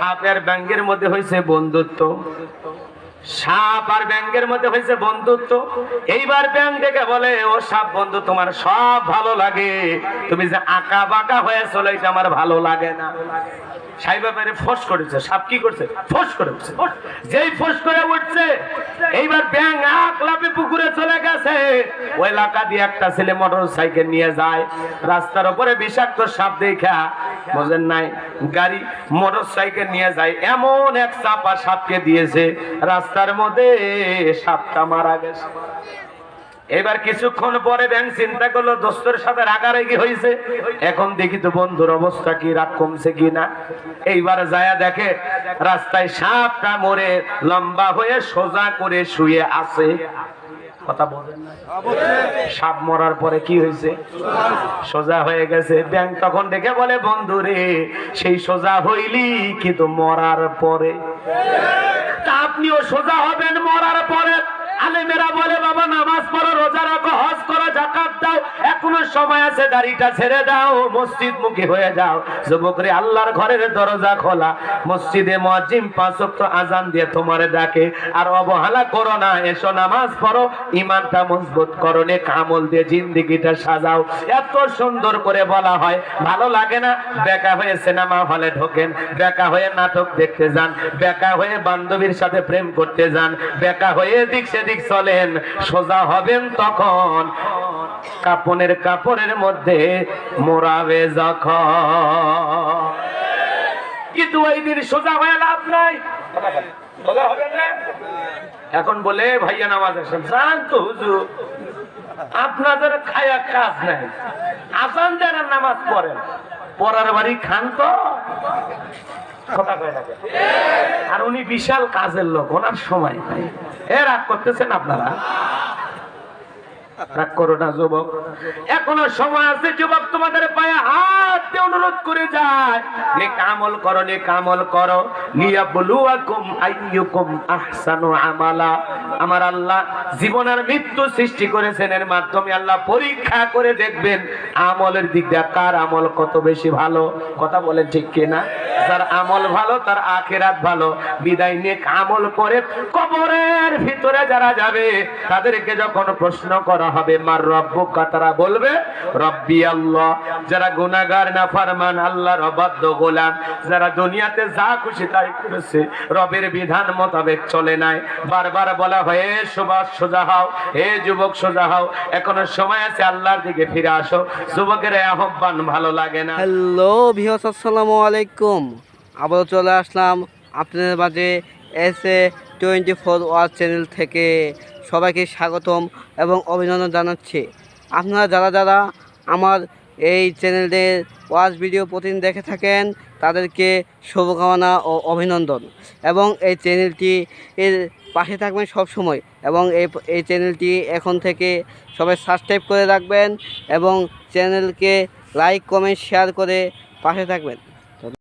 সাপের ব্যাঙ্গের মধ্যে হয়েছে বন্ধুত্ব। সাপ আর ব্যাংকের মধ্যে হয়েছে বন্ধুত্ব। এইবার ব্যাংক দেখে বলে, ও সাপ বন্ধু, তোমার সব ভালো লাগে। তুমি যে আঁকা বাঁকা হয়ে চলে আমার ভালো লাগে না। বাইরে ফোস করেছে। সাপ কি করছে? ফোস করে উঠছে যেই ফোস করে উঠছে এইবার ব্যাং আকলাপে পুকুরে চলে গেছে। ওই এলাকা দিয়ে একটা ছেলে মোটর সাইকেল নিয়ে যায়। রাস্তার উপরে বিষাক্ত সাপ দেখা। বোঝেন নাই? গাড়ি মোটর সাইকেল নিয়ে যায়। এমন এক চাপা সাপকে দিয়েছে। রাস্তার মধ্যে সাপটা মারা গেছে। এবার কিছুক্ষণ পরে ব্যাংক চিন্তা করল দোস্তর সাথে রাগারাগি হয়েছে এখন দেখি তো বন্ধুর অবস্থা কি, রাগ কমছে কি না? এইবার যায়া দেখে, রাস্তায় সাপটা মরে লম্বা হয়ে সোজা করে শুয়ে আছে। কথা সাপ মরার পরে কি হয়েছে সোজা হয়ে গেছে। ব্যাংক তখন ডেকে বলে, বন্ধু রে, সেই সোজা হইলি কিন্তু মরার পরে। তা আপনিও সোজা হবেন মরার পরে। আলেমেরা বলে বাবা নামাজ পড়ো রোজা রাখো হজ করো। জাকাত দাও, এখনও সময় আছে, দাড়িটা ছেড়ে দাও মসজিদ মুখী হয়ে যাও। যুবকরে, আল্লাহর ঘরের দরজা খোলা। মসজিদে আজান দিয়ে ডাকে। আর অবহেলা করো না, এসো, নামাজ পড়ো ইমানটা মজবুত দিয়ে জিন্দিগিটা সাজাও। এত সুন্দর করে বলা হয়। ভালো লাগে না? বেকা হয়ে সিনেমা হলে ঢোকেন। বেকা হয়ে নাটক দেখতে যান। বেকা হয়ে বান্ধবীর সাথে প্রেম করতে যান। বেকা হয়ে এদিক সেদিক চলেন। সোজা হবেন তখন। কাপনের কাপড়ের মধ্যে মোরাবে যখন। কিন্তু ওই দিন সোজা হয়ে লাভ নাই? এখন বলে, ভাইয়া, নামাজ আসেন। যান তো হুজুর, আপনাদের খায়া কাজ নাই। আসান যারা নামাজ পড়েন। পড়ার বাড়ি খান তো? আর উনি বিশাল কাজের লোক, ওনার সময় নাই। এ রাগ করতেছেন আপনারা? রাগ করো না যুবক। এখনও সময় আছে যুবক তোমাদের আমার আল্লাহ মৃত্যু সৃষ্টি করেছেন, এর মাধ্যমে আল্লাহ পরীক্ষা করে দেখবেন আমলের দিক দিয়ে কার আমল কত বেশি ভালো। কথা বলেন ঠিক কিনা? যার আমল ভালো, তার আখেরাত ভালো। বিদায় নিয়ে আমল করে কবরের ভিতরে যারা যাবে, তাদেরকে যখন প্রশ্ন করা হবে, মার রব্বুকা? তারা বলবে, রব্বি আল্লাহ। যারা গুনাহগার না ফারমান আল্লাহর অবাধ্য গোলাম। যারা দুনিয়াতে যা খুশি তাই করেছে, রবের বিধান মোতাবেক চলে নাই। বারবার বলা হয়, "এ সুভাষ, সোজা হও। হে যুবক, সোজা হও। এখনও সময় আছে, আল্লাহর দিকে ফিরে আসো। যুবকের আহ্বান ভালো লাগে না। হ্যালো ভিওস আসসালামু আলাইকুম। আবারও চলে আসলাম আপনাদের মাঝে S A twenty four watch channel থেকে। সবাইকে স্বাগতম এবং অভিনন্দন জানাচ্ছি। আপনারা যারা যারা আমার এই চ্যানেলের ওয়াজ ভিডিও প্রতিদিন দেখে থাকেন। তাদেরকে শুভকামনা ও অভিনন্দন। এবং এই চ্যানেলটি এর পাশে থাকবেন সব সময় এবং এই এই চ্যানেলটি এখন থেকে সবাই সাবস্ক্রাইব করে রাখবেন এবং চ্যানেলকে লাইক, কমেন্ট, শেয়ার করে পাশে থাকবেন।